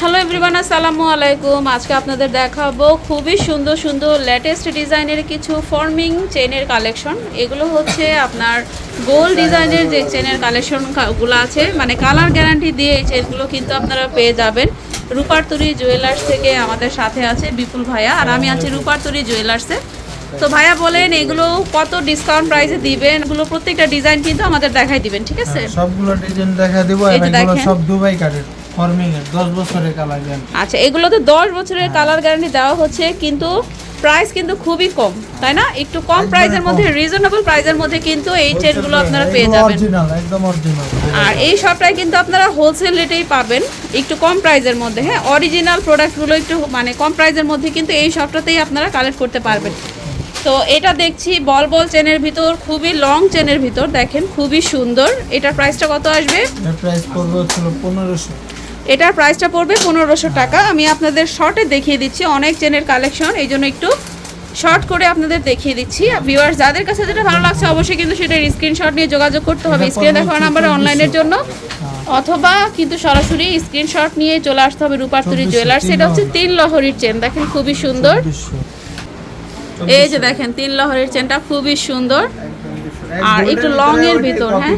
Hello everyone আসসালামু আলাইকুম আজকে আপনাদের দেখাবো খুবই সুন্দর সুন্দর লেটেস্ট ডিজাইনের কিছু ফর্মিং চেনের কালেকশন এগুলো হচ্ছে আপনার গোল ডিজাইনের যে চেনের কালেকশনগুলো আছে মানে কালার গ্যারান্টি দিয়ে এই চেনগুলো কিন্তু আপনারা পেয়ে যাবেন। রূপারতুরি জুয়েলার্স থেকে আমাদের সাথে আছে বিপুল ভাইয়া আর আমি আছি রূপারতুরি জুয়েলার্সে তো ভাইয়া বলেন এগুলো কত ডিসকাউন্ট প্রাইসে দিবেন? এগুলো প্রত্যেকটা ডিজাইন কিন্তু আমাদের দেখাই দিবেন ঠিক আছে? সবগুলো ডিজাইন দেখা দিব যে এগুলো সব দুবাই কাঠের ফর্মিং এর 10 বছরের কালার গ্যারান্টি আচ্ছা এগুলোতে দশ বছরের কালার গ্যারান্টি দেওয়া হচ্ছে কিন্তু প্রাইস কিন্তু খুবই কম তাই না? একটু কম প্রাইসের মধ্যে রিজনেবল প্রাইসের মধ্যে কিন্তু এই চেনগুলো আপনারা পেয়ে যাবেন। একদম অরিজিনাল আর এই শপটায় কিন্তু আপনারা হোলসেল রেটেই পাবেন একটু কম প্রাইসের মধ্যে হ্যাঁ? অরিজিনাল প্রোডাক্টগুলো একটু মানে কম প্রাইসের মধ্যে কিন্তু এই শপটাতেই আপনারা কালেক্ট করতে পারবেন। তো এটা দেখছি বল বল চেনের ভিতর খুবই লং চেনের ভিতর দেখেন খুবই সুন্দর। এটার প্রাইসটা কত আসবে? এর প্রাইস পড়বে হচ্ছিল 1500 এটার প্রাইসটা পড়বে পনেরোশো টাকা। আমি আপনাদের শর্টে দেখিয়ে দিচ্ছি অনেক চেনের কালেকশন এই জন্য একটু শর্ট করে আপনাদের দেখিয়ে দিচ্ছি। ভিউয়ার্স যাদের কাছে যেটা ভালো লাগছে অবশ্যই কিন্তু সেটার স্ক্রিনশট নিয়ে যোগাযোগ করতে হবে। স্ক্রিনে দেখার নাম্বারে অনলাইনের জন্য। অথবা কিন্তু সরাসরি স্ক্রিনশট নিয়ে চলে আসতে হবে চব্বিশশো, জুয়েলার্স এটা হচ্ছে। তিন লহরির চেন দেখেন খুবই সুন্দর। এই যে দেখেন তিন লহরির চেনটা খুবই সুন্দর। আর একটু long এর ভিতর, হ্যাঁ?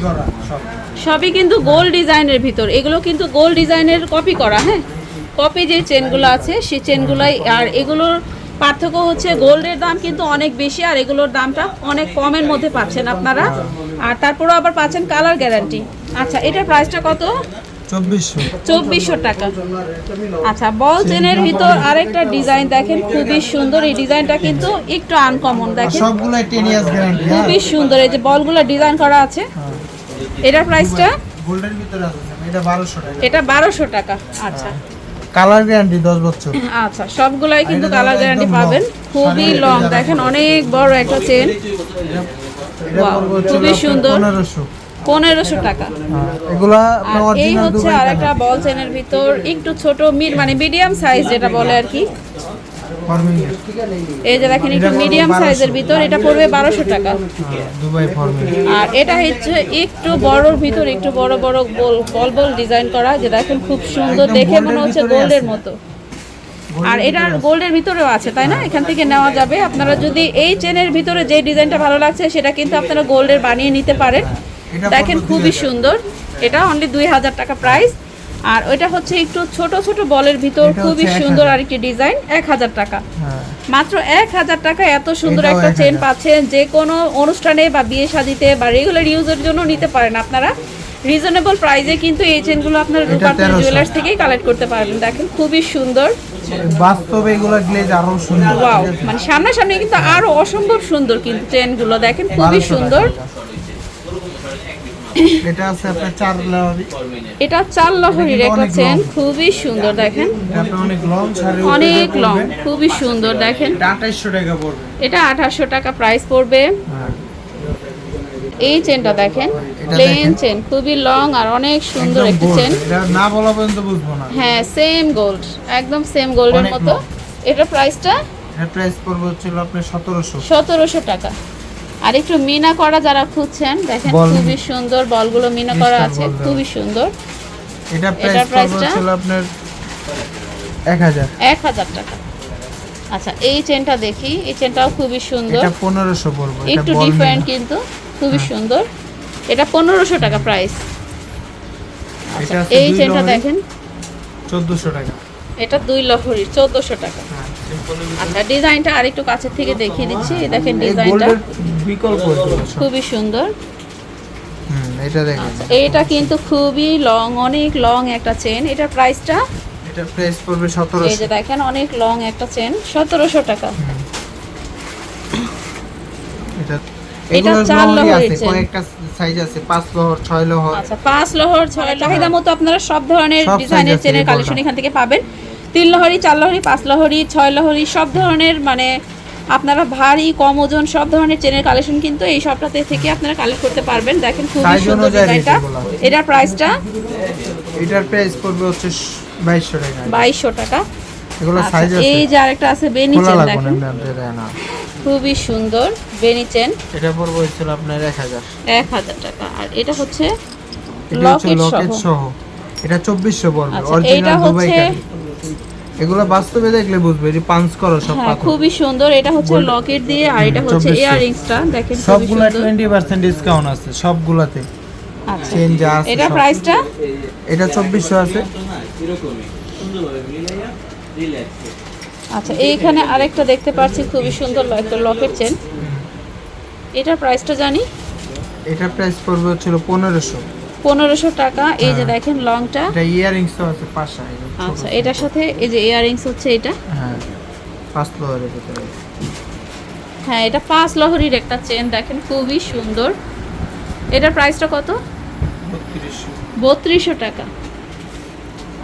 সবই কিন্তু গোল্ড ডিজাইনের ভিতর। এগুলো কিন্তু গোল্ড ডিজাইনের কপি করা হ্যাঁ? কপি যে চেনগুলো আছে সেই চেনগুলাই আর এগুলোর পার্থক্য হচ্ছে গোল্ডের দাম কিন্তু অনেক বেশি আর এগুলোর দামটা অনেক কমের মধ্যে পাচ্ছেন আপনারা। আর তারপরেও আবার পাচ্ছেন কালার গ্যারান্টি আচ্ছা এটার প্রাইসটা কত? চব্বিশশো। টাকা। আচ্ছা বল চেনের ভিতর আরেকটা ডিজাইন দেখেন খুবই সুন্দর। এই ডিজাইনটা কিন্তু একটু আনকমন দেখেন। সবগুলাই 10 ইয়ার্স গ্যারান্টি হ্যাঁ? খুবই সুন্দর। এই যে বলগুলো ডিজাইন করা আছে এটার প্রাইসটা গোল্ডের ভিতরে আছে এটা 1200 টাকা। এটা বারোশো টাকা আচ্ছা। কালার গ্যারান্টি 10 বছর। আচ্ছা সবগুলাই কিন্তু কালার গ্যারান্টি পাবেন। খুবই লং দেখেন অনেক বড় একটা চেন এটা খুবই সুন্দর। 1500 পনেরোশো টাকা। হ্যাঁ, এগুলা এই হচ্ছে আর একটা বল চেনের ভিতর একটু ছোট মিড মানে মিডিয়াম সাইজ যেটা বলে আর কি। এই যে দেখেন একটু এটা মিডিয়াম 1200 সাইজের ভিতর এটা পড়বে বারোশো টাকা। হ্যাঁ, আর এটা হচ্ছে একটু বড়র ভিতর একটু বড় বড় গোল বল বল ডিজাইন করা যে দেখেন খুব সুন্দর দেখে মনে হচ্ছে গোল্ডের মতো। আর এটার গোল্ডের ভিতরেও আছে তাই না? এখান থেকে নেওয়া যাবে। আপনারা যদি এই চেনের ভিতরে যে ডিজাইনটা ভালো লাগছে সেটা কিন্তু আপনারা গোল্ডের বানিয়ে নিতে পারেন। দেখেন খুবই সুন্দর। এটা অনলি দুই হাজার টাকা প্রাইস আর ওইটা হচ্ছে একটু ছোট ছোট বলের ভিতর খুবই সুন্দর আর একটি ডিজাইন এক হাজার টাকা। হ্যাঁ। মাত্র এক হাজার টাকা এত সুন্দর একটা চেন পাচ্ছেন যে কোনো অনুষ্ঠানে বা বিয়ে শাদিতে বা রেগুলার ইউজের জন্য নিতে পারেন আপনারা। রিজনেবল প্রাইসে কিন্তু এই চেনগুলো আপনার রূপান্তর জুয়েলার্স থেকেই কালেক্ট করতে পারবেন। দেখেন খুবই সুন্দর। বাস্তবে এগুলো গ্লেজ আরও সুন্দর। ওয়াও মানে সামনাসামনি কিন্তু আরও অসম্ভব সুন্দর কিন্তু চেনগুলো। দেখেন খুবই সুন্দর। এটা আছে আপনার চার এটা চার লহরির এটা একটা চেন খুবই সুন্দর দেখেন। এটা অনেক লং অনেক লং খুবই সুন্দর দেখেন। এটা 2800 টাকা পড়বে। এটা আঠাশশো টাকা প্রাইস পড়বে। হ্যাঁ। এই চেনটা দেখেন প্লেন চেন খুবই লং আর অনেক সুন্দর একটি চেন। না বলা পর্যন্ত বুঝব না। হ্যাঁ সেম গোল্ড একদম সেম গোল্ডের মতো। এটা প্রাইসটা এর প্রাইস পড়বে হচ্ছিল আপনার 1700 সতেরোশো টাকা। আর একটু মিনা করা যারা খুঁজছেন দেখেন খুবই সুন্দর বলগুলো মিনা করা আছে খুবই সুন্দর। এটা এটার প্রাইস পড়বে price-টা? আপনার 1000 এক হাজার টাকা। আচ্ছা এই চেনটা দেখি এই চেনটাও খুবই সুন্দর। এটা 1500 পড়বে একটু ডিফারেন্ট কিন্তু খুবই সুন্দর। এটা পনেরোশো টাকা প্রাইস এটা এই চেনটা দেখেন। 1400 টাকা। এটা দুই লহরির চোদ্দোশো টাকা। হ্যাঁ। আচ্ছা ডিজাইনটা আরেকটু কাছের থেকে দেখিয়ে দিচ্ছি। দেখেন ডিজাইনটা। খুবই সুন্দর। এটা দেখেন। এইটা কিন্তু খুবই লং অনেক লং একটা চেন। এটা প্রাইসটা? এটা প্রাইস পড়বে 1700 এই যে দেখেন অনেক লং একটা চেন সতেরোশো টাকা। এটা এটা চার লহরি আছে। কয়েকটা সাইজ আছে পাঁচ লহর ছয় লহর। আচ্ছা পাঁচ লহর ছয় লহর। চাহিদা মতো আপনারা সব ধরনের ডিজাইনের চেনের কালেকশন এখান থেকে পাবেন। তিন লহরি চার লহরি পাঁচ লহরি ছয় লহরি সব ধরনের মানে আপনারা ভারী কম ওজন সব ধরনের চেনের কালেকশন কিন্তু এই সবটাতে থেকে আপনারা কালেক্ট করতে পারবেন। দেখেন খুবই সুন্দর ডিজাইনটা এটার প্রাইসটা এটার প্রাইস পড়বে হচ্ছে 2200 টাকা। বাইশশো টাকা। এগুলো আচ্ছা, সাইজ আছে। এই যে আরেকটা আছে বেনি চেন দেখেন। না। খুবই সুন্দর বেনি চেন এটা পড়বে হচ্ছিল আপনার 1000 এক হাজার টাকা। আর এটা হচ্ছে এটা লকেট সহ। এটা চব্বিশশো পড়বে আচ্ছা, অরিজিনাল এইটা দুবাই হচ্ছে- কাঠি এগুলো বাস্তবে দেখলে বুঝবে যে পাঞ্চ করো সব হ্যাঁ পাথর। খুবই সুন্দর। এটা হচ্ছে লকেট দিয়ে আর এটা হচ্ছে 2400 ইয়াররিংসটা দেখেন খুবই সবগুলা সুন্দর। টোয়েন্টি পার্সেন্ট ডিসকাউন্ট আছে সবগুলাতে। আচ্ছা। চেন যা আছে এটা প্রাইসটা এটা চব্বিশশো আছে। আচ্ছা এইখানে আরেকটা দেখতে পাচ্ছি খুবই সুন্দর একটা লকেট চেন এটার প্রাইসটা জানি? এটা প্রাইস পড়বে হচ্ছিল পনেরোশো। পনেরোশো টাকা এই যে হ্যাঁ। দেখেন লংটা। এটা ইয়ারিংস আছে পাঁচশো আচ্ছা এটার সাথে এই যে ইয়াররিংস হচ্ছে এটা? হ্যাঁ পাঁচ লোহারের হ্যাঁ এটা পাঁচ লহরির একটা চেন দেখেন খুবই সুন্দর। এটার প্রাইসটা কত? বত্রিশশো। টাকা।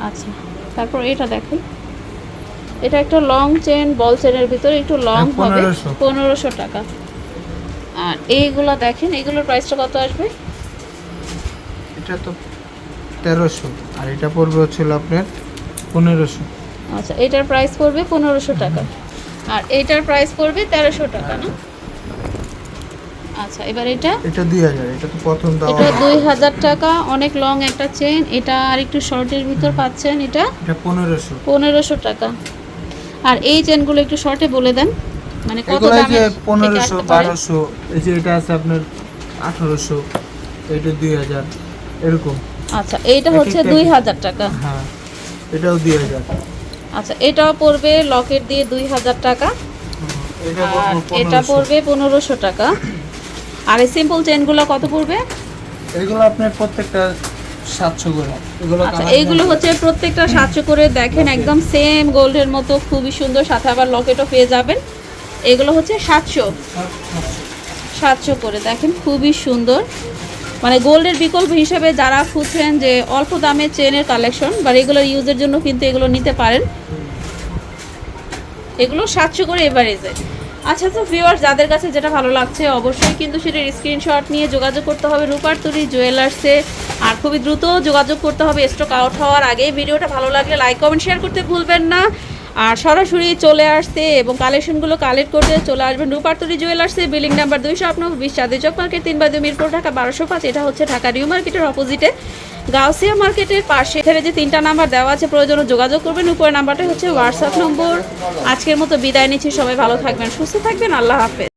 আচ্ছা তারপর এটা দেখুন। এটা একটা লং চেন বল চেনের ভিতরে একটু লং হ্যাঁ, হবে। পনেরোশো। টাকা। আর এইগুলো দেখেন এইগুলোর প্রাইসটা কত আসবে? এটা তো তেরোশো। আর এটা পড়বে হচ্ছিল আপনার পনেরোশো। আচ্ছা এটার প্রাইস পড়বে পনেরোশো টাকা। আর এইটার প্রাইস পড়বে তেরোশো টাকা না? আচ্ছা এবার এটা? এটা দুই হাজার এটা তো প্রথম দেওয়া এটা দুই হাজার টাকা অনেক লং একটা চেন এটা আর একটু শর্টের ভিতর পাচ্ছেন এটা? এটা পনেরোশো। পনেরোশো টাকা। আর এই চেনগুলো একটু শর্টে বলে দেন। মানে কত দামে পনেরোশো বারোশো এই যে এটা আছে আপনার আঠারোশো এটা দুই হাজার। এরকম। আচ্ছা এইটা হচ্ছে দুই হাজার টাকা। হ্যাঁ এটাও দুই হাজার। আচ্ছা এটাও পড়বে লকেট দিয়ে দুই হাজার টাকা। এটা আর পড়বে এটা 1500 পড়বে পনেরোশো টাকা। আর এই সিম্পল চেনগুলো কত পড়বে? এগুলো আপনার প্রত্যেকটা সাতশো করে। এগুলো আচ্ছা এইগুলো হচ্ছে প্রত্যেকটা সাতশো করে। দেখেন একদম সেম গোল্ডের মতো খুবই সুন্দর। সাথে আবার লকেটও পেয়ে যাবেন। এগুলো হচ্ছে সাতশো। সাতশো করে। দেখেন খুবই সুন্দর। মানে গোল্ডের বিকল্প হিসেবে যারা খুঁজছেন যে অল্প দামে চেনের কালেকশন বা রেগুলার ইউজের জন্য কিন্তু এগুলো নিতে পারেন। এগুলো সাতশো করে এভারেজে আচ্ছা তো ভিউয়ার্স যাদের কাছে যেটা ভালো লাগছে অবশ্যই কিন্তু সেটার স্ক্রিনশট নিয়ে যোগাযোগ করতে হবে রূপার তুরি জুয়েলার্সে আর খুবই দ্রুত যোগাযোগ করতে হবে স্টক আউট হওয়ার আগে ভিডিওটা ভালো লাগলে লাইক কমেন্ট শেয়ার করতে ভুলবেন না। আর সরাসরি চলে আসতে এবং কালেকশনগুলো কালেক্ট করতে চলে আসবেন রূপার্তরি জুয়েলার্সে বিল্ডিং নাম্বার দুইশো আপনার বিশ চাঁদে চক মার্কেট তিন বাদে মিরপুর, ঢাকা বারোশো পাঁচ। এটা হচ্ছে ঢাকা নিউ মার্কেটের অপোজিটে গাউসিয়া মার্কেটের পাশে এখানে যে তিনটা নাম্বার দেওয়া আছে, প্রয়োজনে যোগাযোগ করবেন। উপরের নাম্বারটা হচ্ছে হোয়াটসঅ্যাপ নম্বর আজকের মতো বিদায় নিচ্ছি। সবাই ভালো থাকবেন, সুস্থ থাকবেন। আল্লাহ হাফেজ।